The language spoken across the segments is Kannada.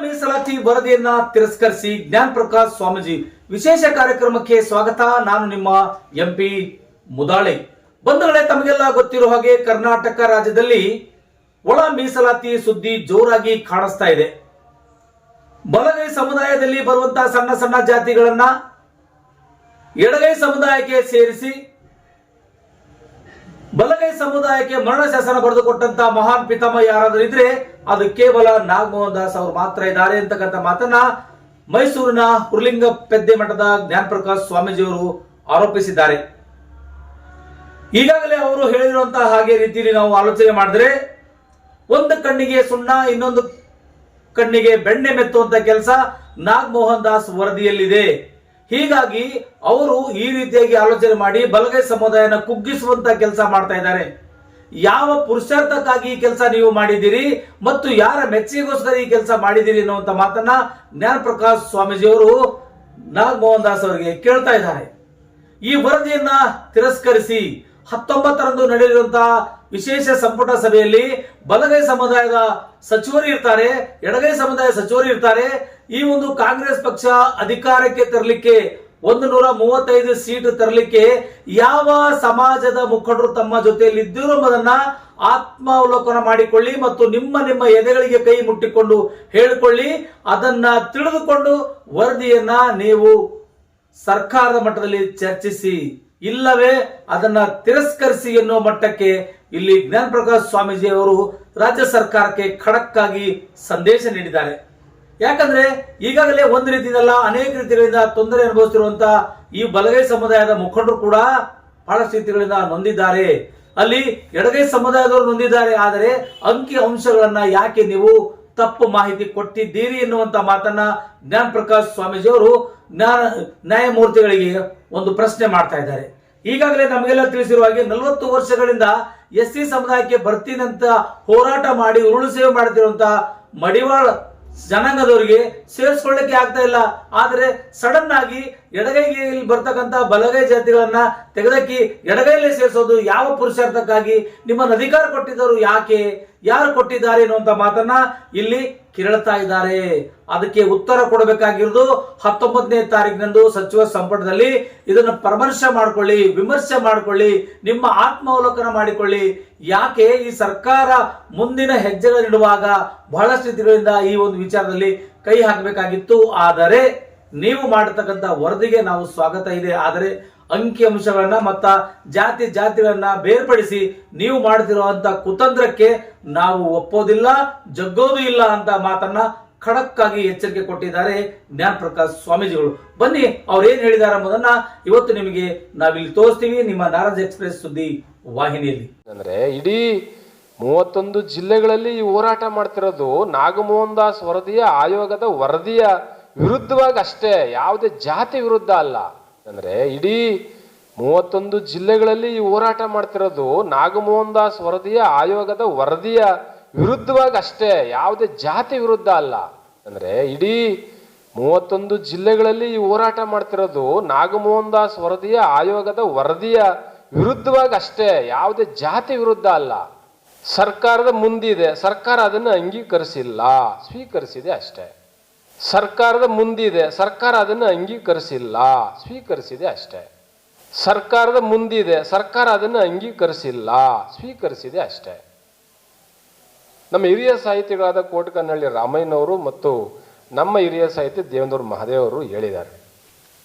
ಮೀಸಲಾತಿ ವರದಿಯನ್ನ ತಿರಸ್ಕರಿಸಿ ಜ್ಞಾನ್ ಪ್ರಕಾಶ್ ಸ್ವಾಮೀಜಿ ವಿಶೇಷ ಕಾರ್ಯಕ್ರಮಕ್ಕೆ ಸ್ವಾಗತ. ನಾನು ನಿಮ್ಮ ಎಂಪಿ ಮುದಾಳೆ. ಬಂಧುಗಳೇ, ತಮಗೆಲ್ಲ ಗೊತ್ತಿರೋ ಹಾಗೆ ಕರ್ನಾಟಕ ರಾಜ್ಯದಲ್ಲಿ ಒಳ ಮೀಸಲಾತಿ ಸುದ್ದಿ ಜೋರಾಗಿ ಕಾಣಿಸ್ತಾ ಇದೆ. ಬಲಗೈ ಸಮುದಾಯದಲ್ಲಿ ಬರುವಂತಹ ಸಣ್ಣ ಸಣ್ಣ ಜಾತಿಗಳನ್ನ ಎಡಗೈ ಸಮುದಾಯಕ್ಕೆ ಸೇರಿಸಿ ಬಲಗೈ ಸಮುದಾಯಕ್ಕೆ ಮರಣ ಶಾಸನ ಬರೆದುಕೊಟ್ಟಂತ ಮಹಾನ್ ಪಿತಾಮಹ ಯಾರಾದರೂ ಇದ್ರೆ ಅದು ಕೇವಲ ನಾಗಮೋಹನ್ ದಾಸ್ ಅವರು ಮಾತ್ರ ಇದ್ದಾರೆ ಅಂತಕ್ಕಂಥ ಮಾತನ್ನ ಮೈಸೂರಿನ ಹುರ್ಲಿಂಗ ಪೆದ್ದೆ ಮಠದ ಜ್ಞಾನ ಪ್ರಕಾಶ್ ಸ್ವಾಮೀಜಿಯವರು ಆರೋಪಿಸಿದ್ದಾರೆ. ಈಗಾಗಲೇ ಅವರು ಹೇಳಿರುವಂತಹ ಹಾಗೆ ರೀತಿಯಲ್ಲಿ ನಾವು ಆಲೋಚನೆ ಮಾಡಿದ್ರೆ ಒಂದು ಕಣ್ಣಿಗೆ ಸುಣ್ಣ, ಇನ್ನೊಂದು ಕಣ್ಣಿಗೆ ಬೆಣ್ಣೆ ಮೆತ್ತುವಂತ ಕೆಲಸ ನಾಗಮೋಹನ್ ದಾಸ್ ವರದಿಯಲ್ಲಿದೆ. ಹೀಗಾಗಿ ಅವರು ಈ ರೀತಿಯಾಗಿ ಆಲೋಚನೆ ಮಾಡಿ ಬಲಗೈ ಸಮುದಾಯನ ಕುಗ್ಗಿಸುವಂತ ಕೆಲಸ ಮಾಡ್ತಾ ಇದ್ದಾರೆ. ಯಾವ ಪುರುಷಾರ್ಥಕ್ಕಾಗಿ ಈ ಕೆಲಸ ನೀವು ಮಾಡಿದ್ದೀರಿ ಮತ್ತು ಯಾರ ಮೆಚ್ಚಿಗೋಸ್ಕರ ಈ ಕೆಲಸ ಮಾಡಿದ್ದೀರಿ ಅನ್ನುವಂತ ಮಾತನ್ನ ಜ್ಞಾನ ಪ್ರಕಾಶ್ ಸ್ವಾಮೀಜಿಯವರು ನಾಗಮೋಹನ್ ದಾಸ್ ಅವರಿಗೆ ಕೇಳ್ತಾ ಇದ್ದಾರೆ. ಈ ವರದಿಯನ್ನ ತಿರಸ್ಕರಿಸಿ ಹತ್ತೊಂಬತ್ತರಂದು ನಡೆಯಲಿರುವಂತಹ ವಿಶೇಷ ಸಂಪುಟ ಸಭೆಯಲ್ಲಿ ಬಲಗೈ ಸಮುದಾಯದ ಸಚಿವರು ಇರ್ತಾರೆ, ಎಡಗೈ ಸಮುದಾಯ ಸಚಿವರು ಇರ್ತಾರೆ. ಈ ಒಂದು ಕಾಂಗ್ರೆಸ್ ಪಕ್ಷ ಅಧಿಕಾರಕ್ಕೆ ತರಲಿಕ್ಕೆ ಒಂದು ನೂರ ಮೂವತ್ತೈದು ಸೀಟ್ ತರಲಿಕ್ಕೆ ಯಾವ ಸಮಾಜದ ಮುಖಂಡರು ತಮ್ಮ ಜೊತೆಯಲ್ಲಿ ಇದ್ದರು ಆತ್ಮಾವಲೋಕನ ಮಾಡಿಕೊಳ್ಳಿ ಮತ್ತು ನಿಮ್ಮ ನಿಮ್ಮ ಎದೆಗಳಿಗೆ ಕೈ ಮುಟ್ಟಿಕೊಂಡು ಹೇಳಿಕೊಳ್ಳಿ. ಅದನ್ನ ತಿಳಿದುಕೊಂಡು ವರದಿಯನ್ನ ನೀವು ಸರ್ಕಾರದ ಮಟ್ಟದಲ್ಲಿ ಚರ್ಚಿಸಿ, ಇಲ್ಲವೇ ಅದನ್ನ ತಿರಸ್ಕರಿಸಿ ಎನ್ನುವ ಮಟ್ಟಕ್ಕೆ ಇಲ್ಲಿ ಜ್ಞಾನ ಪ್ರಕಾಶ್ ಸ್ವಾಮೀಜಿ ಅವರು ರಾಜ್ಯ ಸರ್ಕಾರಕ್ಕೆ ಖಡಕ್ಕಾಗಿ ಸಂದೇಶ ನೀಡಿದ್ದಾರೆ. ಯಾಕಂದ್ರೆ ಈಗಾಗಲೇ ಒಂದು ರೀತಿಯಲ್ಲ ಅನೇಕ ರೀತಿಗಳಿಂದ ತೊಂದರೆ ಅನುಭವಿಸುತ್ತಿರುವಂತಹ ಈ ಬಲಗೈ ಸಮುದಾಯದ ಮುಖಂಡರು ಕೂಡ ಬಹಳಷ್ಟು ರೀತಿಗಳಿಂದ ನೊಂದಿದ್ದಾರೆ. ಅಲ್ಲಿ ಎಡಗೈ ಸಮುದಾಯದವರು ನೊಂದಿದ್ದಾರೆ, ಆದರೆ ಅಂಕಿ ಅಂಶಗಳನ್ನ ಯಾಕೆ ನೀವು ತಪ್ಪು ಮಾಹಿತಿ ಕೊಟ್ಟಿದ್ದೀರಿ ಎನ್ನುವಂತ ಮಾತನ್ನ ಜ್ಞಾನ ಪ್ರಕಾಶ್ ಸ್ವಾಮೀಜಿ ಅವರು ನ್ಯಾಯಮೂರ್ತಿಗಳಿಗೆ ಒಂದು ಪ್ರಶ್ನೆ ಮಾಡ್ತಾ ಇದ್ದಾರೆ. ಈಗಾಗಲೇ ನಮಗೆಲ್ಲ ತಿಳಿಸಿರುವ ಹಾಗೆ ನಲವತ್ತು ವರ್ಷಗಳಿಂದ ಎಸ್ ಸಿ ಸಮುದಾಯಕ್ಕೆ ಬರ್ತೀನಂತ ಹೋರಾಟ ಮಾಡಿ ಉರುಳು ಸೇವೆ ಮಾಡ್ತಿರುವಂತ ಮಡಿವಾಳ ಜನಾಂಗದವರಿಗೆ ಸೇರಿಸ್ಕೊಳ್ಳಕ್ಕೆ ಆಗ್ತಾ ಇಲ್ಲ. ಆದರೆ ಸಡನ್ ಆಗಿ ಎಡಗೈಗೆ ಬರ್ತಕ್ಕಂತ ಬಲಗೈ ಜಾತಿಗಳನ್ನ ತೆಗೆದಕ್ಕಿ ಎಡಗೈಲೇ ಸೇರಿಸೋದು ಯಾವ ಪುರುಷಾರ್ಥಕ್ಕಾಗಿ? ನಿಮ್ಮನ್ನು ಅಧಿಕಾರ ಕೊಟ್ಟಿದ್ದವರು ಯಾಕೆ? ಯಾರು ಕೊಟ್ಟಿದ್ದಾರೆ ಅನ್ನುವಂತ ಮಾತನ್ನ ಇಲ್ಲಿ ಕೇಳ್ತಾ ಇದ್ದಾರೆ. ಅದಕ್ಕೆ ಉತ್ತರ ಕೊಡಬೇಕಾಗಿರೋದು ಹತ್ತೊಂಬತ್ತನೇ ತಾರೀಕಿನಂದು ಸಚಿವ ಸಂಪುಟದಲ್ಲಿ. ಇದನ್ನು ಪರಾಮರ್ಶೆ ಮಾಡಿಕೊಳ್ಳಿ, ವಿಮರ್ಶೆ ಮಾಡಿಕೊಳ್ಳಿ, ನಿಮ್ಮ ಆತ್ಮಾವಲೋಕನ ಮಾಡಿಕೊಳ್ಳಿ. ಯಾಕೆ ಈ ಸರ್ಕಾರ ಮುಂದಿನ ಹೆಜ್ಜೆಗಳಿಡುವಾಗ ಬಹಳಷ್ಟು ಸ್ಥಿತಿಗಳಿಂದ ಈ ಒಂದು ವಿಚಾರದಲ್ಲಿ ಕೈ ಹಾಕಬೇಕಾಗಿತ್ತು. ಆದರೆ ನೀವು ಮಾಡತಕ್ಕಂಥ ವರದಿಗೆ ನಾವು ಸ್ವಾಗತ ಇದೆ. ಆದರೆ ಅಂಕಿ ಅಂಶಗಳನ್ನ ಮತ್ತ ಜಾತಿ ಜಾತಿಗಳನ್ನ ಬೇರ್ಪಡಿಸಿ ನೀವು ಮಾಡ್ತಿರುವಂತ ಕುತಂತ್ರಕ್ಕೆ ನಾವು ಒಪ್ಪೋದಿಲ್ಲ, ಜಗ್ಗೋದು ಇಲ್ಲ ಅಂತ ಮಾತನ್ನ ಖಡಕ್ ಆಗಿ ಎಚ್ಚರಿಕೆ ಕೊಟ್ಟಿದ್ದಾರೆ ಜ್ಞಾನ ಪ್ರಕಾಶ್ ಸ್ವಾಮೀಜಿಗಳು. ಬನ್ನಿ, ಅವ್ರು ಏನ್ ಹೇಳಿದ್ದಾರೆ ಎಂಬುದನ್ನ ಇವತ್ತು ನಿಮಗೆ ನಾವಿಲ್ಲಿ ತೋರಿಸ್ತೀವಿ ನಿಮ್ಮ ನಾರಾಜ್ ಎಕ್ಸ್ಪ್ರೆಸ್ ಸುದ್ದಿ ವಾಹಿನಿಯಲ್ಲಿ. ಅಂದ್ರೆ ಇಡೀ ಮೂವತ್ತೊಂದು ಜಿಲ್ಲೆಗಳಲ್ಲಿ ಈ ಹೋರಾಟ ಮಾಡ್ತಿರೋದು ನಾಗಮೋಹನ್ ದಾಸ್ ವರದಿಯ ಆಯೋಗದ ವರದಿಯ ವಿರುದ್ಧವಾಗಿ ಅಷ್ಟೇ, ಯಾವುದೇ ಜಾತಿ ವಿರುದ್ಧ ಅಲ್ಲ. ಅಂದ್ರೆ ಇಡೀ ಮೂವತ್ತೊಂದು ಜಿಲ್ಲೆಗಳಲ್ಲಿ ಈ ಹೋರಾಟ ಮಾಡ್ತಿರೋದು ನಾಗಮೋಹನ್ ದಾಸ್ ವರದಿಯ ಆಯೋಗದ ವರದಿಯ ವಿರುದ್ಧವಾಗಿ ಅಷ್ಟೇ, ಯಾವುದೇ ಜಾತಿ ವಿರುದ್ಧ ಅಲ್ಲ. ಅಂದ್ರೆ ಇಡೀ ಮೂವತ್ತೊಂದು ಜಿಲ್ಲೆಗಳಲ್ಲಿ ಈ ಹೋರಾಟ ಮಾಡ್ತಿರೋದು ನಾಗಮೋಹನ್ ದಾಸ್ ವರದಿಯ ಆಯೋಗದ ವರದಿಯ ವಿರುದ್ಧವಾಗಿ ಅಷ್ಟೇ, ಯಾವುದೇ ಜಾತಿ ವಿರುದ್ಧ ಅಲ್ಲ. ಸರ್ಕಾರದ ಮುಂದಿದೆ ಸರ್ಕಾರ ಅದನ್ನು ಅಂಗೀಕರಿಸಿಲ್ಲ, ಸ್ವೀಕರಿಸಿದೆ ಅಷ್ಟೇ. ಸರ್ಕಾರದ ಮುಂದಿದೆ. ಸರ್ಕಾರ ಅದನ್ನು ಅಂಗೀಕರಿಸಿಲ್ಲ. ಸ್ವೀಕರಿಸಿದೆ ಅಷ್ಟೇ. ಸರ್ಕಾರದ ಮುಂದಿದೆ. ಸರ್ಕಾರ ಅದನ್ನು ಅಂಗೀಕರಿಸಿಲ್ಲ. ಸ್ವೀಕರಿಸಿದೆ ಅಷ್ಟೇ. ನಮ್ಮ ಹಿರಿಯ ಸಾಹಿತಿಗಳಾದ ಕೋಟಕನಹಳ್ಳಿ ರಾಮಯ್ಯನವರು ಮತ್ತು ನಮ್ಮ ಹಿರಿಯ ಸಾಹಿತಿ ದೇವೇಂದ್ರ ಮಹಾದೇವರು ಹೇಳಿದ್ದಾರೆ.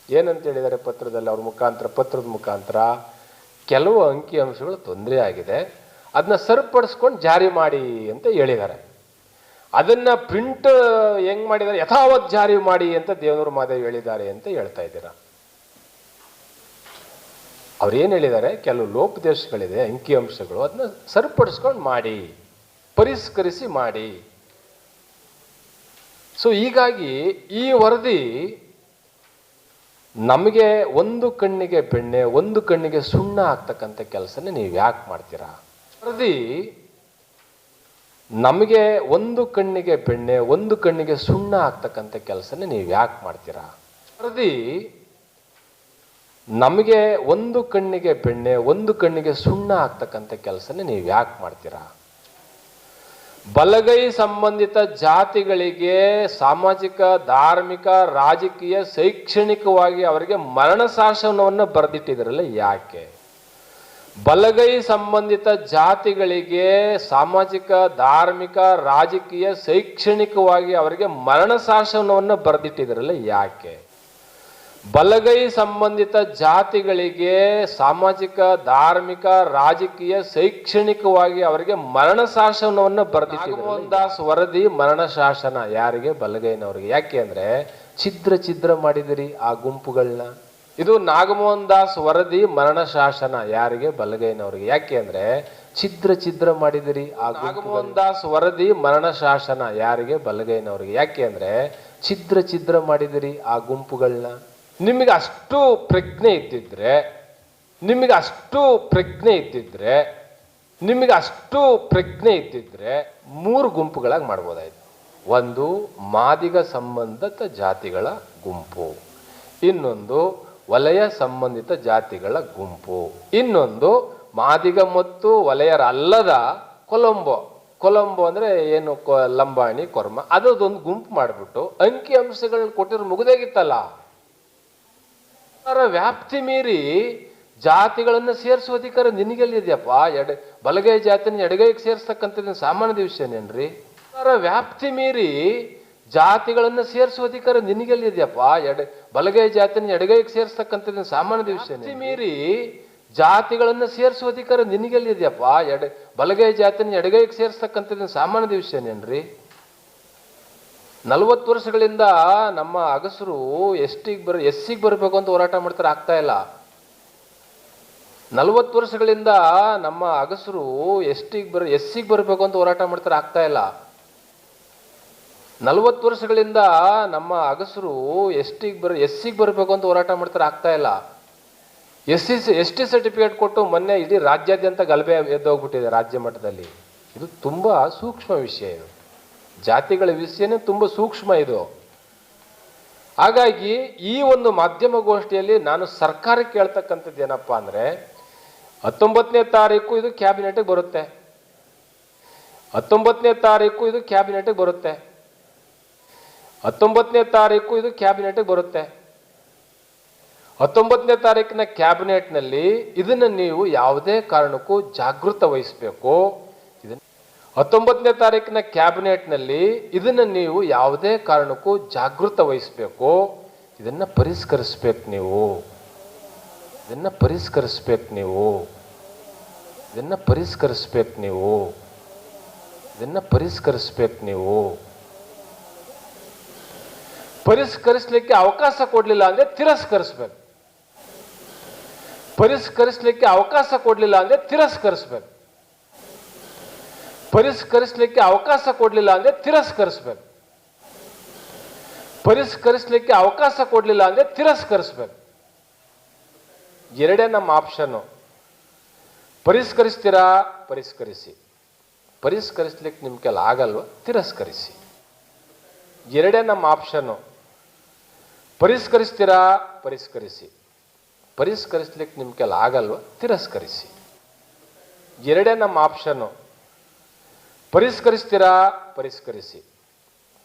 ಏನಂತ ಹೇಳಿದ್ದಾರೆ ಪತ್ರದಲ್ಲಿ? ಅವ್ರ ಮುಖಾಂತರ, ಪತ್ರದ ಮುಖಾಂತರ ಕೆಲವು ಅಂಕಿ ಅಂಶಗಳು ತೊಂದರೆ ಆಗಿದೆ. ಅದನ್ನ ಸರಿಪಡಿಸ್ಕೊಂಡು ಜಾರಿ ಮಾಡಿ ಅಂತ ಹೇಳಿದ್ದಾರೆ. ಅದನ್ನ ಪ್ರಿಂಟ್ ಹೆಂಗ್ ಮಾಡಿದ್ದಾರೆ ಯಥಾವತ್ ಜಾರಿ ಮಾಡಿ ಅಂತ ದೇವನೂರು ಮಾದೇವಿ ಹೇಳಿದ್ದಾರೆ ಅಂತ ಹೇಳ್ತಾ ಇದ್ದೀರಾ. ಅವ್ರು ಏನು ಹೇಳಿದ್ದಾರೆ? ಕೆಲವು ಲೋಪದೇಶಗಳಿದೆ, ಅಂಕಿ ಅಂಶಗಳು. ಅದನ್ನ ಸರಿಪಡಿಸ್ಕೊಂಡು ಮಾಡಿ, ಪರಿಷ್ಕರಿಸಿ ಮಾಡಿ. ಸೊ ಹೀಗಾಗಿ ಈ ವರದಿ ನಮಗೆ ಒಂದು ಕಣ್ಣಿಗೆ ಬೆಣ್ಣೆ, ಒಂದು ಕಣ್ಣಿಗೆ ಸುಣ್ಣ ಆಗ್ತಕ್ಕಂಥ ಕೆಲಸನ ನೀವು ಯಾಕೆ ಮಾಡ್ತೀರಾ? ವರದಿ ನಮಗೆ ಒಂದು ಕಣ್ಣಿಗೆ ಬೆಣ್ಣೆ, ಒಂದು ಕಣ್ಣಿಗೆ ಸುಣ್ಣ ಆಗ್ತಕ್ಕಂಥ ಕೆಲಸನ ನೀವು ಯಾಕೆ ಮಾಡ್ತೀರಾ? ವರದಿ, ನಮಗೆ ಒಂದು ಕಣ್ಣಿಗೆ ಬೆಣ್ಣೆ, ಒಂದು ಕಣ್ಣಿಗೆ ಸುಣ್ಣ ಆಗ್ತಕ್ಕಂಥ ಕೆಲಸನ ನೀವು ಯಾಕೆ ಮಾಡ್ತೀರಾ? ಬಲಗೈ ಸಂಬಂಧಿತ ಜಾತಿಗಳಿಗೆ ಸಾಮಾಜಿಕ, ಧಾರ್ಮಿಕ, ರಾಜಕೀಯ, ಶೈಕ್ಷಣಿಕವಾಗಿ ಅವರಿಗೆ ಮರಣ ಶಾಸನವನ್ನು ಬರೆದಿಟ್ಟಿದ್ರಲ್ಲ ಯಾಕೆ? ಬಲಗೈ ಸಂಬಂಧಿತ ಜಾತಿಗಳಿಗೆ ಸಾಮಾಜಿಕ, ಧಾರ್ಮಿಕ, ರಾಜಕೀಯ, ಶೈಕ್ಷಣಿಕವಾಗಿ ಅವರಿಗೆ ಮರಣ ಶಾಸನವನ್ನು ಬರೆದಿಟ್ಟಿದ್ರಲ್ಲ ಯಾಕೆ? ಬಲಗೈ ಸಂಬಂಧಿತ ಜಾತಿಗಳಿಗೆ ಸಾಮಾಜಿಕ, ಧಾರ್ಮಿಕ, ರಾಜಕೀಯ, ಶೈಕ್ಷಣಿಕವಾಗಿ ಅವರಿಗೆ ಮರಣ ಶಾಸನವನ್ನು ಬರೆದಿಟ್ಟಿದ್ರು ದಾಸ್ ವರದಿ ಮರಣ ಶಾಸನ ಯಾರಿಗೆ? ಬಲಗೈನವ್ರಿಗೆ. ಯಾಕೆ ಅಂದ್ರೆ, ಛಿದ್ರ ಛಿದ್ರ ಮಾಡಿದಿರಿ ಆ ಗುಂಪುಗಳನ್ನ ಇದು ನಾಗಮೋಹನ್ ದಾಸ್ ವರದಿ ಮರಣ ಶಾಸನ ಯಾರಿಗೆ? ಬಲಗೈನವ್ರಿಗೆ. ಯಾಕೆ ಅಂದ್ರೆ, ಛಿದ್ರ ಛಿದ್ರ ಮಾಡಿದಿರಿ. ಆ ನಾಗಮೋಹನ್ ದಾಸ್ ವರದಿ ಮರಣ ಶಾಸನ ಯಾರಿಗೆ? ಬಲಗೈನವ್ರಿಗೆ. ಯಾಕೆ ಅಂದ್ರೆ, ಛಿದ್ರ ಛಿದ್ರ ಮಾಡಿದಿರಿ ಆ ಗುಂಪುಗಳನ್ನ ನಿಮಗೆ ಅಷ್ಟು ಪ್ರಜ್ಞೆ ಇದ್ದಿದ್ರೆ, ನಿಮಗೆ ಅಷ್ಟು ಪ್ರಜ್ಞೆ ಇದ್ದಿದ್ರೆ, ನಿಮಗೆ ಅಷ್ಟು ಪ್ರಜ್ಞೆ ಇದ್ದಿದ್ರೆ ಮೂರು ಗುಂಪುಗಳಾಗಿ ಮಾಡ್ಬೋದಾಯ್ತು. ಒಂದು ಮಾದಿಗ ಸಂಬಂಧಿತ ಜಾತಿಗಳ ಗುಂಪು, ಇನ್ನೊಂದು ವಲಯ ಸಂಬಂಧಿತ ಜಾತಿಗಳ ಗುಂಪು. ಇನ್ನೊಂದು ಮಾದಿಗ ಮತ್ತು ವಲಯರಲ್ಲದ ಕೊಲಂಬೋ. ಕೊಲಂಬೋ ಅಂದ್ರೆ ಏನು? ಲಂಬಾಣಿ, ಕೊರ್ಮ. ಅದೊಂದು ಗುಂಪು ಮಾಡಿಬಿಟ್ಟು ಅಂಕಿ ಅಂಶಗಳನ್ನ ಕೊಟ್ಟಿರೋ ಮುಗಿದಾಗಿತ್ತಲ್ಲ? ಅದರ ವ್ಯಾಪ್ತಿ ಮೀರಿ ಜಾತಿಗಳನ್ನು ಸೇರಿಸುವ ಅಧಿಕಾರ ನಿನಗೆಲ್ಲಿದೆಯಪ್ಪ? ಎಡ, ಬಲಗೈ ಜಾತಿನ ಎಡಗೈಗೆ ಸೇರಿಸ್ತಕ್ಕಂಥದ್ದು ಸಾಮಾನ್ಯದ ವಿಷಯನೇನ್ರಿ? ಅದರ ವ್ಯಾಪ್ತಿ ಮೀರಿ ಜಾತಿಗಳನ್ನು ಸೇರಿಸುವ ಅಧಿಕಾರ ನಿನಗೆಲ್ಲಿದೆಯಪ್ಪ ಎಡ ಬಲಗೈ ಜಾತಿನ ಎಡಗೈಗೆ ಸೇರಿಸ್ತಕ್ಕಂಥದ್ದು ಸಾಮಾನ್ಯ ವಿಷಯ ಮೀರಿ ಜಾತಿಗಳನ್ನು ಸೇರಿಸುವ ಅಧಿಕಾರ ನಿನಗೆಲ್ಲಿದೆಯಪ್ಪ ಎಡ ಬಲಗೈ ಜಾತಿನ ಎಡಗೈಗೆ ಸೇರಿಸ್ತಕ್ಕಂಥದ್ದು ಸಾಮಾನ್ಯ ವಿಷಯನೇನ್ರಿ ನಲವತ್ತು ವರ್ಷಗಳಿಂದ ನಮ್ಮ ಅಗಸರು ಎಷ್ಟಿಗೆ ಬರ ಎಸ್ಸಿಗೆ ಬರಬೇಕು ಅಂತ ಹೋರಾಟ ಮಾಡ್ತಾರೆ ಆಗ್ತಾ ಇಲ್ಲ. ನಲವತ್ತು ವರ್ಷಗಳಿಂದ ನಮ್ಮ ಅಗಸರು ಎಷ್ಟಿಗೆ ಬರ ಎಸ್ಸಿಗೆ ಬರಬೇಕು ಅಂತ ಹೋರಾಟ ಮಾಡ್ತಾರೆ ಆಗ್ತಾ ಇಲ್ಲ. ನಲವತ್ತು ವರ್ಷಗಳಿಂದ ನಮ್ಮ ಅಗಸರು ಎಷ್ಟಿಗೆ ಬರ, ಎಸ್ಸಿಗೆ ಬರಬೇಕು ಅಂತ ಹೋರಾಟ ಮಾಡ್ತಾರೆ, ಆಗ್ತಾ ಇಲ್ಲ. S C S T certificate ಕೊಟ್ಟು ಮೊನ್ನೆ ಇಡೀ ರಾಜ್ಯಾದ್ಯಂತ ಗಲಭೆ ಎದ್ದೋಗ್ಬಿಟ್ಟಿದೆ ರಾಜ್ಯ ಮಟ್ಟದಲ್ಲಿ. ಇದು ತುಂಬ ಸೂಕ್ಷ್ಮ ವಿಷಯ ಇದು. ಜಾತಿಗಳ ವಿಷಯನೇ ತುಂಬ ಸೂಕ್ಷ್ಮ ಇದು. ಹಾಗಾಗಿ ಈ ಒಂದು ಮಾಧ್ಯಮ ಗೋಷ್ಠಿಯಲ್ಲಿ ನಾನು ಸರ್ಕಾರಕ್ಕೆ ಹೇಳ್ತಕ್ಕಂಥದ್ದು ಏನಪ್ಪ ಅಂದರೆ, ಹತ್ತೊಂಬತ್ತನೇ ತಾರೀಕು ಇದು ಕ್ಯಾಬಿನೆಟ್ಗೆ ಬರುತ್ತೆ. ಹತ್ತೊಂಬತ್ತನೇ ತಾರೀಕು ಇದು ಕ್ಯಾಬಿನೆಟ್ಗೆ ಬರುತ್ತೆ. ಹತ್ತೊಂಬತ್ತನೇ ತಾರೀಕು ಇದು ಕ್ಯಾಬಿನೆಟ್ಗೆ ಬರುತ್ತೆ. ಹತ್ತೊಂಬತ್ತನೇ ತಾರೀಕಿನ ಕ್ಯಾಬಿನೆಟ್ನಲ್ಲಿ ಇದನ್ನು ನೀವು ಯಾವುದೇ ಕಾರಣಕ್ಕೂ ಜಾಗೃತ ವಹಿಸಬೇಕು. ಇದನ್ನು ಹತ್ತೊಂಬತ್ತನೇ ತಾರೀಕಿನ ಕ್ಯಾಬಿನೆಟ್ನಲ್ಲಿ ಇದನ್ನು ನೀವು ಯಾವುದೇ ಕಾರಣಕ್ಕೂ ಜಾಗೃತ ವಹಿಸಬೇಕು. ಇದನ್ನು ಪರಿಷ್ಕರಿಸ್ಬೇಕು ನೀವು. ಇದನ್ನು ಪರಿಷ್ಕರಿಸ್ಬೇಕು ನೀವು. ಇದನ್ನು ಪರಿಷ್ಕರಿಸ್ಬೇಕು ನೀವು. ಇದನ್ನು ಪರಿಷ್ಕರಿಸ್ಬೇಕು ನೀವು. ಪರಿಷ್ಕರಿಸಲಿಕ್ಕೆ ಅವಕಾಶ ಕೊಡಲಿಲ್ಲ ಅಂದ್ರೆ ತಿರಸ್ಕರಿಸ್ಬೇಕು. ಪರಿಷ್ಕರಿಸಲಿಕ್ಕೆ ಅವಕಾಶ ಕೊಡಲಿಲ್ಲ ಅಂದ್ರೆ ತಿರಸ್ಕರಿಸ್ಬೇಕು. ಪರಿಷ್ಕರಿಸಲಿಕ್ಕೆ ಅವಕಾಶ ಕೊಡಲಿಲ್ಲ ಅಂದ್ರೆ ತಿರಸ್ಕರಿಸ್ಬೇಕು. ಪರಿಷ್ಕರಿಸಲಿಕ್ಕೆ ಅವಕಾಶ ಕೊಡಲಿಲ್ಲ ಅಂದ್ರೆ ತಿರಸ್ಕರಿಸ್ಬೇಕು. ಎರಡೇ ನಮ್ಮ ಆಪ್ಷನ್ನು. ಪರಿಷ್ಕರಿಸ್ತೀರಾ? ಪರಿಷ್ಕರಿಸಿ. ಪರಿಷ್ಕರಿಸ್ಲಿಕ್ಕೆ ನಿಮ್ಮ ಆಗಲ್ವ? ತಿರಸ್ಕರಿಸಿ. ಎರಡೇ ನಮ್ಮ ಆಪ್ಷನ್ನು. ಪರಿಷ್ಕರಿಸ್ತೀರಾ? ಪರಿಷ್ಕರಿಸಿ. ಪರಿಷ್ಕರಿಸ್ಲಿಕ್ಕೆ ನಿಮ್ಮ ಕೆಲ ಆಗಲ್ವ? ತಿರಸ್ಕರಿಸಿ. ಎರಡೇ ನಮ್ಮ ಆಪ್ಷನ್ನು ಪರಿಷ್ಕರಿಸ್ತೀರಾ? ಪರಿಷ್ಕರಿಸಿ.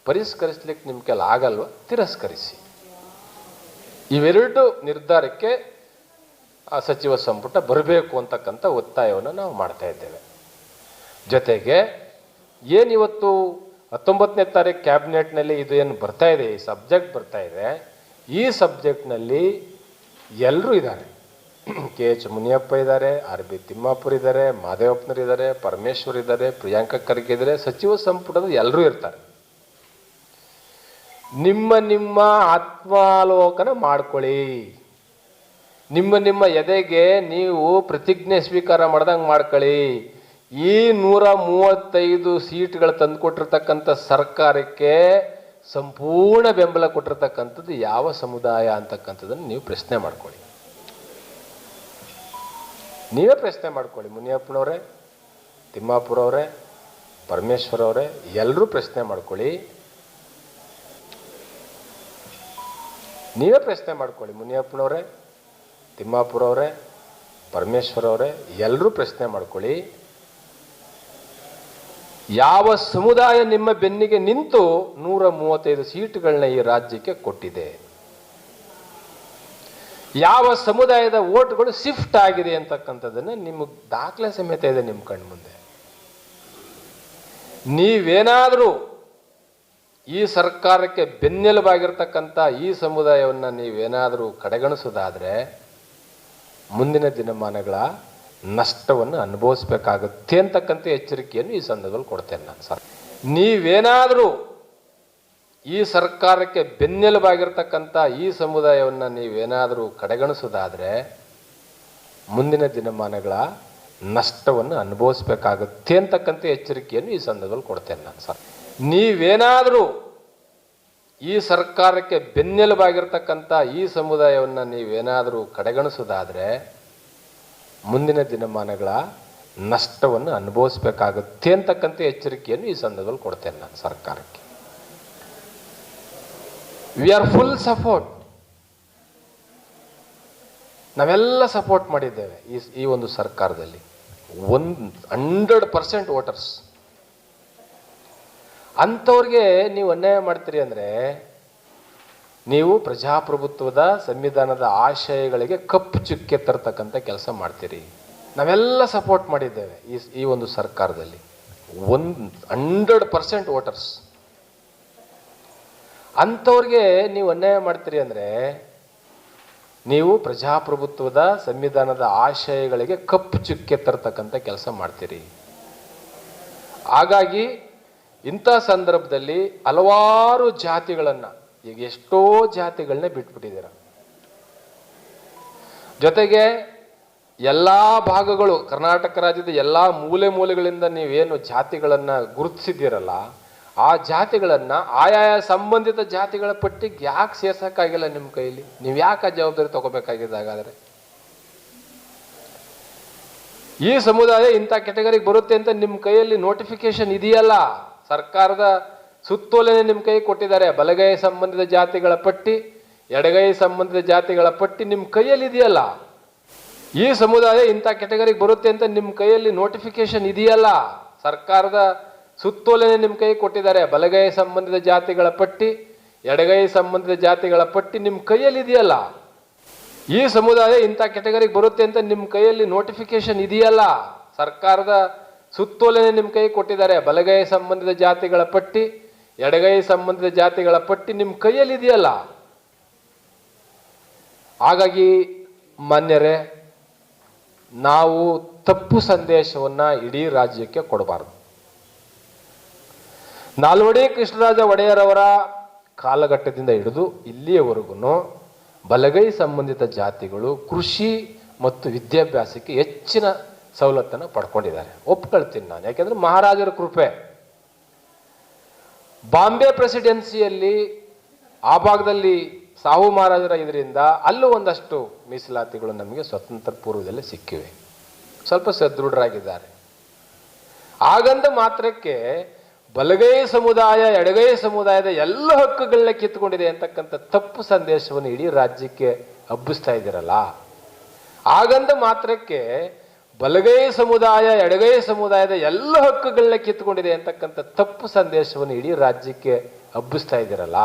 ಪರಿಷ್ಕರಿಸ್ಲಿಕ್ಕೆ ನಿಮ್ಮ ಕೆಲ ಆಗಲ್ವ? ತಿರಸ್ಕರಿಸಿ. ಇವೆರಡು ನಿರ್ಧಾರಕ್ಕೆ ಆ ಸಚಿವ ಸಂಪುಟ ಬರಬೇಕು ಅಂತಕ್ಕಂಥ ಒತ್ತಾಯವನ್ನು ನಾವು ಮಾಡ್ತಾ ಇದ್ದೇವೆ. ಜೊತೆಗೆ ಏನಿವತ್ತು ಹತ್ತೊಂಬತ್ತನೇ ತಾರೀಕು ಕ್ಯಾಬಿನೆಟ್ನಲ್ಲಿ ಇದು ಏನು ಬರ್ತಾ ಇದೆ, ಈ ಸಬ್ಜೆಕ್ಟ್ ಬರ್ತಾ ಇದೆ ಈ ಸಬ್ಜೆಕ್ಟ್ನಲ್ಲಿ ಎಲ್ಲರೂ ಇದ್ದಾರೆ. ಕೆ ಎಚ್ ಮುನಿಯಪ್ಪ ಇದ್ದಾರೆ, ಆರ್ ಬಿ ತಿಮ್ಮಾಪುರ್ ಇದ್ದಾರೆ ಮಾದೇವಪ್ಪನರ್ ಇದ್ದಾರೆ, ಪರಮೇಶ್ವರ್ ಇದ್ದಾರೆ, ಪ್ರಿಯಾಂಕ ಖರ್ಗೆ ಇದ್ದಾರೆ, ಸಚಿವ ಸಂಪುಟದ ಎಲ್ಲರೂ ಇರ್ತಾರೆ. ನಿಮ್ಮ ನಿಮ್ಮ ಆತ್ಮಾಲೋಕನ ಮಾಡ್ಕೊಳ್ಳಿ. ನಿಮ್ಮ ನಿಮ್ಮ ಎದೆಗೆ ನೀವು ಪ್ರತಿಜ್ಞೆ ಸ್ವೀಕಾರ ಮಾಡ್ದಂಗೆ ಮಾಡ್ಕೊಳ್ಳಿ. ಈ ನೂರ ಮೂವತ್ತೈದು ಸೀಟ್ಗಳು ತಂದುಕೊಟ್ಟಿರ್ತಕ್ಕಂಥ ಸರ್ಕಾರಕ್ಕೆ ಸಂಪೂರ್ಣ ಬೆಂಬಲ ಕೊಟ್ಟಿರ್ತಕ್ಕಂಥದ್ದು ಯಾವ ಸಮುದಾಯ ಅಂತಕ್ಕಂಥದ್ದನ್ನು ನೀವು ಪ್ರಶ್ನೆ ಮಾಡ್ಕೊಳ್ಳಿ. ನೀವೇ ಪ್ರಶ್ನೆ ಮಾಡ್ಕೊಳ್ಳಿ. ಮುನಿಯಪ್ಪನವರೇ ತಿಮ್ಮಾಪುರ ಪರಮೇಶ್ವರವರೇ, ಎಲ್ಲರೂ ಪ್ರಶ್ನೆ ಮಾಡ್ಕೊಳ್ಳಿ. ನೀವೇ ಪ್ರಶ್ನೆ ಮಾಡ್ಕೊಳ್ಳಿ. ಮುನಿಯಪ್ಪನವರೇ ತಿಮ್ಮಾಪುರ ಪರಮೇಶ್ವರವರೇ, ಎಲ್ಲರೂ ಪ್ರಶ್ನೆ ಮಾಡ್ಕೊಳ್ಳಿ. ಯಾವ ಸಮುದಾಯ ನಿಮ್ಮ ಬೆನ್ನಿಗೆ ನಿಂತು ನೂರ ಮೂವತ್ತೈದು ಸೀಟ್ಗಳನ್ನ ಈ ರಾಜ್ಯಕ್ಕೆ ಕೊಟ್ಟಿದೆ? ಯಾವ ಸಮುದಾಯದ ಓಟ್ಗಳು ಶಿಫ್ಟ್ ಆಗಿದೆ ಅಂತಕ್ಕಂಥದ್ದನ್ನ ನಿಮಗೆ ದಾಖಲೆ ಸಮೇತ ಇದೆ ನಿಮ್ಮ ಕಣ್ಮುಂದೆ ನೀವೇನಾದರೂ ಈ ಸರ್ಕಾರಕ್ಕೆ ಬೆನ್ನೆಲುಬಾಗಿರ್ತಕ್ಕಂಥ ಈ ಸಮುದಾಯವನ್ನು ನೀವೇನಾದರೂ ಕಡೆಗಣಿಸೋದಾದರೆ ಮುಂದಿನ ದಿನಮಾನಗಳ ನಷ್ಟವನ್ನು ಅನುಭವಿಸ್ಬೇಕಾಗುತ್ತೆ ಅಂತಕ್ಕಂಥ ಎಚ್ಚರಿಕೆಯನ್ನು ಈ ಸಂದರ್ಭದಲ್ಲಿ ಕೊಡ್ತೇನೆ ನಾನು ಸರ್. ನೀವೇನಾದರೂ ಈ ಸರ್ಕಾರಕ್ಕೆ ಬೆನ್ನೆಲುಬಾಗಿರ್ತಕ್ಕಂಥ ಈ ಸಮುದಾಯವನ್ನು ನೀವೇನಾದರೂ ಕಡೆಗಣಿಸೋದಾದರೆ ಮುಂದಿನ ದಿನಮಾನಗಳ ನಷ್ಟವನ್ನು ಅನುಭವಿಸ್ಬೇಕಾಗುತ್ತೆ ಅಂತಕ್ಕಂಥ ಎಚ್ಚರಿಕೆಯನ್ನು ಈ ಸಂದರ್ಭದಲ್ಲಿ ಕೊಡ್ತೇನೆ ನಾನು ಸರ್. ನೀವೇನಾದರೂ ಈ ಸರ್ಕಾರಕ್ಕೆ ಬೆನ್ನೆಲುಬಾಗಿರ್ತಕ್ಕಂಥ ಈ ಸಮುದಾಯವನ್ನು ನೀವೇನಾದರೂ ಕಡೆಗಣಿಸೋದಾದ್ರೆ ಮುಂದಿನ ದಿನಮಾನಗಳ ನಷ್ಟವನ್ನು ಅನುಭವಿಸಬೇಕಾಗುತ್ತೆ ಅಂತಕ್ಕಂಥ ಎಚ್ಚರಿಕೆಯನ್ನು ಈ ಸಂದರ್ಭದಲ್ಲಿ ಕೊಡ್ತೇನೆ ನಾನು ಸರ್ಕಾರಕ್ಕೆ. ವಿ ಆರ್ ಫುಲ್ ಸಪೋರ್ಟ್ ನಾವೆಲ್ಲ ಸಪೋರ್ಟ್ ಮಾಡಿದ್ದೇವೆ ಈ ಈ ಒಂದು ಸರ್ಕಾರದಲ್ಲಿ. ಒಂದು ಹಂಡ್ರೆಡ್ ಪರ್ಸೆಂಟ್ ವೋಟರ್ಸ್ ಅಂಥವ್ರಿಗೆ ನೀವು ಅನ್ಯಾಯ ಮಾಡ್ತೀರಿ ಅಂದರೆ ನೀವು ಪ್ರಜಾಪ್ರಭುತ್ವದ ಸಂವಿಧಾನದ ಆಶಯಗಳಿಗೆ ಕಪ್ಪು ಚುಕ್ಕೆ ತರ್ತಕ್ಕಂಥ ಕೆಲಸ ಮಾಡ್ತೀರಿ. ನಾವೆಲ್ಲ ಸಪೋರ್ಟ್ ಮಾಡಿದ್ದೇವೆ ಈ ಈ ಒಂದು ಸರ್ಕಾರದಲ್ಲಿ. ಒಂದು ಹಂಡ್ರೆಡ್ ಪರ್ಸೆಂಟ್ ವೋಟರ್ಸ್ ಅಂಥವ್ರಿಗೆ ನೀವು ಅನ್ಯಾಯ ಮಾಡ್ತೀರಿ ಅಂದರೆ, ನೀವು ಪ್ರಜಾಪ್ರಭುತ್ವದ ಸಂವಿಧಾನದ ಆಶಯಗಳಿಗೆ ಕಪ್ಪು ಚುಕ್ಕೆ ತರ್ತಕ್ಕಂಥ ಕೆಲಸ ಮಾಡ್ತೀರಿ. ಹಾಗಾಗಿ ಇಂಥ ಸಂದರ್ಭದಲ್ಲಿ ಹಲವಾರು ಜಾತಿಗಳನ್ನು ಈಗ ಎಷ್ಟೋ ಜಾತಿಗಳನ್ನ ಬಿಟ್ಬಿಟ್ಟಿದ್ದೀರ. ಜೊತೆಗೆ ಎಲ್ಲ ಭಾಗಗಳು, ಕರ್ನಾಟಕ ರಾಜ್ಯದ ಎಲ್ಲ ಮೂಲೆ ಮೂಲೆಗಳಿಂದ ನೀವೇನು ಜಾತಿಗಳನ್ನು ಗುರುತಿಸಿದ್ದೀರಲ್ಲ, ಆ ಜಾತಿಗಳನ್ನ ಆಯಾಯ ಸಂಬಂಧಿತ ಜಾತಿಗಳ ಪಟ್ಟಿಗೆ ಯಾಕೆ ಸೇರ್ಸೋಕ್ಕಾಗಿಲ್ಲ ನಿಮ್ಮ ಕೈಲಿ? ನೀವು ಯಾಕೆ ಆ ಜವಾಬ್ದಾರಿ ತಗೋಬೇಕಾಗಿದೆ ಹಾಗಾದ್ರೆ ಈ ಸಮುದಾಯ ಇಂಥ ಕೆಟಗರಿಗೆ ಬರುತ್ತೆ ಅಂತ ನಿಮ್ಮ ಕೈಯಲ್ಲಿ ನೋಟಿಫಿಕೇಶನ್ ಇದೆಯಲ್ಲ, ಸರ್ಕಾರದ ಸುತ್ತೋಲೆನೆ ನಿಮ್ಮ ಕೈ ಕೊಟ್ಟಿದ್ದಾರೆ. ಬಲಗೈ ಸಂಬಂಧಿತ ಜಾತಿಗಳ ಪಟ್ಟಿ, ಎಡಗೈ ಸಂಬಂಧಿತ ಜಾತಿಗಳ ಪಟ್ಟಿ ನಿಮ್ಮ ಕೈಯಲ್ಲಿ ಇದೆಯಲ್ಲ ಈ ಸಮುದಾಯ ಇಂಥ ಕೆಟಗರಿಗೆ ಬರುತ್ತೆ ಅಂತ ನಿಮ್ಮ ಕೈಯಲ್ಲಿ ನೋಟಿಫಿಕೇಶನ್ ಇದೆಯಲ್ಲ? ಸರ್ಕಾರದ ಸುತ್ತೋಲನೆ ನಿಮ್ಮ ಕೈ ಕೊಟ್ಟಿದ್ದಾರೆ. ಬಲಗೈ ಸಂಬಂಧಿತ ಜಾತಿಗಳ ಪಟ್ಟಿ, ಎಡಗೈ ಸಂಬಂಧಿತ ಜಾತಿಗಳ ಪಟ್ಟಿ ನಿಮ್ಮ ಕೈಯಲ್ಲಿ ಇದೆಯಲ್ಲ ಈ ಸಮುದಾಯ ಇಂಥ ಕೆಟಗರಿಗೆ ಬರುತ್ತೆ ಅಂತ ನಿಮ್ಮ ಕೈಯಲ್ಲಿ ನೋಟಿಫಿಕೇಶನ್ ಇದೆಯಲ್ಲ? ಸರ್ಕಾರದ ಸುತ್ತೋಲನೆ ನಿಮ್ಮ ಕೈ ಕೊಟ್ಟಿದ್ದಾರೆ. ಬಲಗೈ ಸಂಬಂಧಿತ ಜಾತಿಗಳ ಪಟ್ಟಿ ಎಡಗೈ ಸಂಬಂಧಿತ ಜಾತಿಗಳ ಪಟ್ಟಿ ನಿಮ್ಮ ಕೈಯಲ್ಲಿ ಇದೆಯಲ್ಲ ಹಾಗಾಗಿ ಮಾನ್ಯರೇ, ನಾವು ತಪ್ಪು ಸಂದೇಶವನ್ನ ಇಡೀ ರಾಜ್ಯಕ್ಕೆ ಕೊಡಬಾರದು. ನಾಲ್ವಡಿ ಕೃಷ್ಣರಾಜ ಒಡೆಯರವರ ಕಾಲಘಟ್ಟದಿಂದ ಹಿಡಿದು ಇಲ್ಲಿಯವರೆಗೂ ಬಲಗೈ ಸಂಬಂಧಿತ ಜಾತಿಗಳು ಕೃಷಿ ಮತ್ತು ವಿದ್ಯಾಭ್ಯಾಸಕ್ಕೆ ಹೆಚ್ಚಿನ ಸವಲತ್ತನ್ನು ಪಡ್ಕೊಂಡಿದ್ದಾರೆ. ಒಪ್ಕೊಳ್ತೀನಿ ನಾನು. ಯಾಕೆಂದ್ರೆ ಮಹಾರಾಜರ ಕೃಪೆ. ಬಾಂಬೆ ಪ್ರೆಸಿಡೆನ್ಸಿಯಲ್ಲಿ ಆ ಭಾಗದಲ್ಲಿ ಸಾಹು ಮಹಾರಾಜರ ಇದರಿಂದ ಅಲ್ಲೂ ಒಂದಷ್ಟು ಮೀಸಲಾತಿಗಳು ನಮಗೆ ಸ್ವತಂತ್ರ ಪೂರ್ವದಲ್ಲಿ ಸಿಕ್ಕಿವೆ. ಸ್ವಲ್ಪ ಸದೃಢರಾಗಿದ್ದಾರೆ. ಹಾಗಂದ ಮಾತ್ರಕ್ಕೆ ಬಲಗೈ ಸಮುದಾಯ, ಎಡಗೈ ಸಮುದಾಯದ ಎಲ್ಲ ಹಕ್ಕುಗಳನ್ನ ಕಿತ್ತುಕೊಂಡಿದೆ ಅಂತಕ್ಕಂಥ ತಪ್ಪು ಸಂದೇಶವನ್ನು ಇಡೀ ರಾಜ್ಯಕ್ಕೆ ಹಬ್ಬಿಸ್ತಾ ಇದ್ದೀರಲ್ಲ. ಹಾಗಂದ ಮಾತ್ರಕ್ಕೆ ಬಲಗೈ ಸಮುದಾಯ, ಎಡಗೈ ಸಮುದಾಯದ ಎಲ್ಲ ಹಕ್ಕುಗಳನ್ನ ಕಿತ್ತುಕೊಂಡಿದೆ ಅಂತಕ್ಕಂಥ ತಪ್ಪು ಸಂದೇಶವನ್ನು ಇಡೀ ರಾಜ್ಯಕ್ಕೆ ಹಬ್ಬಿಸ್ತಾ ಇದ್ದೀರಲ್ಲ?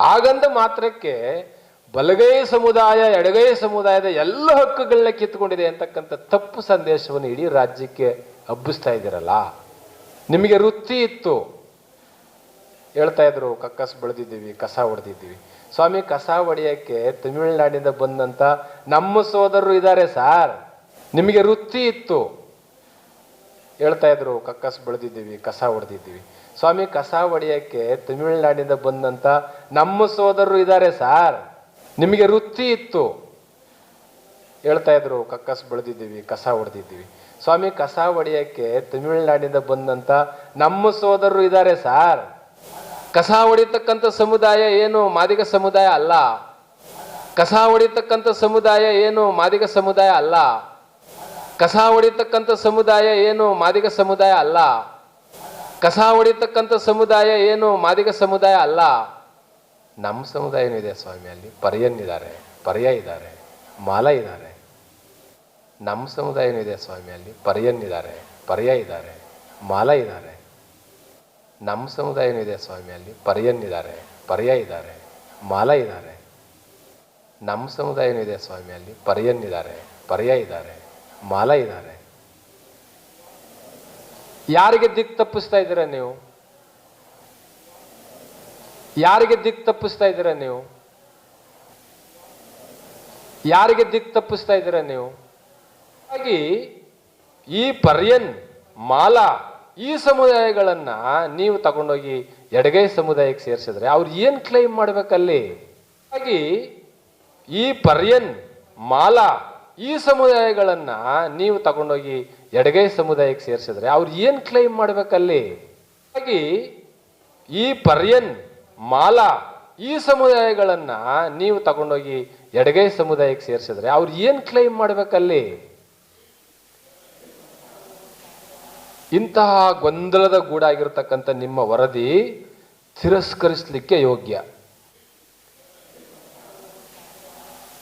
ಆಗಂದ ಮಾತ್ರಕ್ಕೆ ಬಲಗೈ ಸಮುದಾಯ, ಎಡಗೈ ಸಮುದಾಯದ ಎಲ್ಲ ಹಕ್ಕುಗಳನ್ನ ಕಿತ್ತುಕೊಂಡಿದೆ ಅಂತಕ್ಕಂಥ ತಪ್ಪು ಸಂದೇಶವನ್ನು ಇಡೀ ರಾಜ್ಯಕ್ಕೆ ಹಬ್ಬಿಸ್ತಾ ಇದ್ದೀರಲ್ಲ? ನಿಮಗೆ ವೃತ್ತಿ ಇತ್ತು. ಹೇಳ್ತಾ ಇದ್ರು, ಕಕ್ಕಸ್ ಬೆಳೆದಿದ್ದೀವಿ, ಕಸ ಹೊಡೆದಿದ್ದೀವಿ. ಸ್ವಾಮಿ, ಕಸ ಹೊಡೆಯೋಕ್ಕೆ ತಮಿಳುನಾಡಿಂದ ಬಂದಂಥ ನಮ್ಮ ಸೋದರರು ಇದ್ದಾರೆ ಸಾರ್. ನಿಮಗೆ ವೃತ್ತಿ ಇತ್ತು. ಹೇಳ್ತಾ ಇದ್ರು, ಕಕ್ಕಸ್ ಬೆಳೆದಿದ್ದೀವಿ, ಕಸ ಹೊಡೆದಿದ್ದೀವಿ. ಸ್ವಾಮಿ, ಕಸ ಹೊಡೆಯೋಕ್ಕೆ ತಮಿಳುನಾಡಿಂದ ಬಂದಂತ ನಮ್ಮ ಸೋದರರು ಇದ್ದಾರೆ ಸಾರ್. ನಿಮಗೆ ವೃತ್ತಿ ಇತ್ತು. ಹೇಳ್ತಾ ಇದ್ರು, ಕಕ್ಕಸ್ ಬೆಳೆದಿದ್ದೀವಿ, ಕಸ ಹೊಡೆದಿದ್ದೀವಿ. ಸ್ವಾಮಿ, ಕಸ ಹೊಡೆಯೋಕ್ಕೆ ತಮಿಳುನಾಡಿಂದ ಬಂದಂತ ನಮ್ಮ ಸೋದರರು ಇದ್ದಾರೆ ಸಾರ್. ಕಸ ಹೊಡಿತಕ್ಕಂಥ ಸಮುದಾಯ ಏನು? ಮಾದಿಗ ಸಮುದಾಯ ಅಲ್ಲ. ಕಸ ಹೊಡಿತಕ್ಕಂಥ ಸಮುದಾಯ ಏನು? ಮಾದಿಗ ಸಮುದಾಯ ಅಲ್ಲ. ಕಸ ಹೊಡಿತಕ್ಕಂಥ ಸಮುದಾಯ ಏನು ಮಾದಿಗ ಸಮುದಾಯ ಅಲ್ಲ. ಕಸ ಹೊಡಿತಕ್ಕಂಥ ಸಮುದಾಯ ಏನು ಮಾದಿಗ ಸಮುದಾಯ ಅಲ್ಲ. ನಮ್ಮ ಸಮುದಾಯನೂ ಇದೆ ಸ್ವಾಮಿ, ಅಲ್ಲಿ ಪರ್ಯನ್ನಿದ್ದಾರೆ, ಪರ್ಯ ಇದ್ದಾರೆ, ಮಾಲ ಇದ್ದಾರೆ. ನಮ್ಮ ಸಮುದಾಯ ಇದೆ ಸ್ವಾಮಿ, ಅಲ್ಲಿ ಪರ್ಯನ್ನಿದ್ದಾರೆ, ಪರ್ಯ ಇದ್ದಾರೆ, ಮಾಲ ಇದ್ದಾರೆ. ನಮ್ಮ ಸಮುದಾಯನೂ ಇದೆ ಸ್ವಾಮಿ, ಅಲ್ಲಿ ಪರ್ಯನ್ನಿದ್ದಾರೆ, ಪರ್ಯ ಇದ್ದಾರೆ, ಮಾಲ ಇದ್ದಾರೆ. ನಮ್ಮ ಸಮುದಾಯ ಏನಿದೆ ಸ್ವಾಮಿ, ಅಲ್ಲಿ ಪರ್ಯನ್ನಿದ್ದಾರೆ, ಪರ್ಯ ಇದ್ದಾರೆ. ಮಾಲ ಇದ್ದಾರೆ. ಯಾರಿಗೆ ದಿಕ್ ತಪ್ಪಿಸ್ತಾ ಇದ್ದೀರ ನೀವು? ಯಾರಿಗೆ ದಿಕ್ ತಪ್ಪಿಸ್ತಾ ಇದ್ದೀರ ನೀವು? ಯಾರಿಗೆ ದಿಕ್ ತಪ್ಪಿಸ್ತಾ ಇದ್ದೀರ ನೀವು? ಹಾಗಾಗಿ ಈ ಪರ್ಯನ್, ಮಾಲ, ಈ ಸಮುದಾಯಗಳನ್ನ ನೀವು ತಗೊಂಡೋಗಿ ಎಡಗೈ ಸಮುದಾಯಕ್ಕೆ ಸೇರಿಸಿದ್ರೆ ಅವ್ರು ಏನ್ ಕ್ಲೈಮ್ ಮಾಡ್ಬೇಕಲ್ಲಿ? ಹಾಗಾಗಿ ಈ ಪರ್ಯನ್, ಮಾಲ ಈ ಸಮುದಾಯಗಳನ್ನ ನೀವು ತಗೊಂಡೋಗಿ ಎಡಗೈ ಸಮುದಾಯಕ್ಕೆ ಸೇರಿಸಿದ್ರೆ ಅವ್ರು ಏನ್ ಕ್ಲೈಮ್ ಮಾಡ್ಬೇಕಲ್ಲಿ? ಹಾಗಾಗಿ ಈ ಪರ್ಯನ್, ಮಾಲಾ ಈ ಸಮುದಾಯಗಳನ್ನ ನೀವು ತಗೊಂಡೋಗಿ ಎಡಗೈ ಸಮುದಾಯಕ್ಕೆ ಸೇರಿಸಿದ್ರೆ ಅವ್ರು ಏನ್ ಕ್ಲೈಮ್ ಮಾಡ್ಬೇಕಲ್ಲಿ? ಇಂತಹ ಗೊಂದಲದ ಗೂಡಾಗಿರ್ತಕ್ಕಂಥ ನಿಮ್ಮ ವರದಿ ತಿರಸ್ಕರಿಸಲಿಕ್ಕೆ ಯೋಗ್ಯ.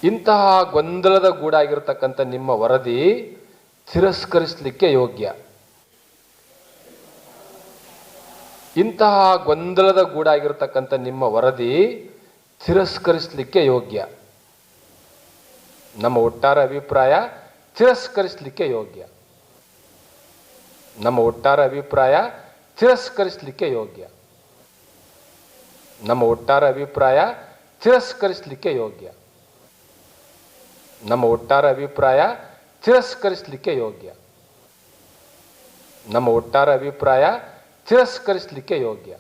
ಇಂತಹ ಗೊಂದಲದ ಗೂಡಾಗಿರ್ತಕ್ಕಂಥ ನಿಮ್ಮ ವರದಿ ತಿರಸ್ಕರಿಸಲಿಕ್ಕೆ ಯೋಗ್ಯ. ಇಂತಹ ಗೊಂದಲದ ಗೂಡಾಗಿರ್ತಕ್ಕಂಥ ನಿಮ್ಮ ವರದಿ ತಿರಸ್ಕರಿಸಲಿಕ್ಕೆ ಯೋಗ್ಯ. ನಮ್ಮ ಒಟ್ಟಾರೆ ಅಭಿಪ್ರಾಯ ತಿರಸ್ಕರಿಸಲಿಕ್ಕೆ ಯೋಗ್ಯ. ನಮ್ಮ ಒಟ್ಟಾರೆ ಅಭಿಪ್ರಾಯ ತಿರಸ್ಕರಿಸಲಿಕ್ಕೆ ಯೋಗ್ಯ. ನಮ್ಮ ಒಟ್ಟಾರೆ ಅಭಿಪ್ರಾಯ ತಿರಸ್ಕರಿಸಲಿಕ್ಕೆ ಯೋಗ್ಯ. ನಮ್ಮ ಒಟ್ಟಾರೆ ಅಭಿಪ್ರಾಯ ತಿರಸ್ಕರಿಸಲಿಕ್ಕೆ ಯೋಗ್ಯ. ನಮ್ಮ ಒಟ್ಟಾರೆ ಅಭಿಪ್ರಾಯ ತಿರಸ್ಕರಿಸಲಿಕ್ಕೆ ಯೋಗ್ಯ.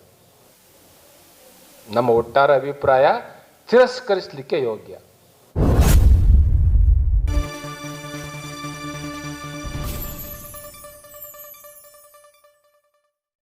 ನಮ್ಮ ಒಟ್ಟಾರೆ ಅಭಿಪ್ರಾಯ ತಿರಸ್ಕರಿಸಲಿಕ್ಕೆ ಯೋಗ್ಯ.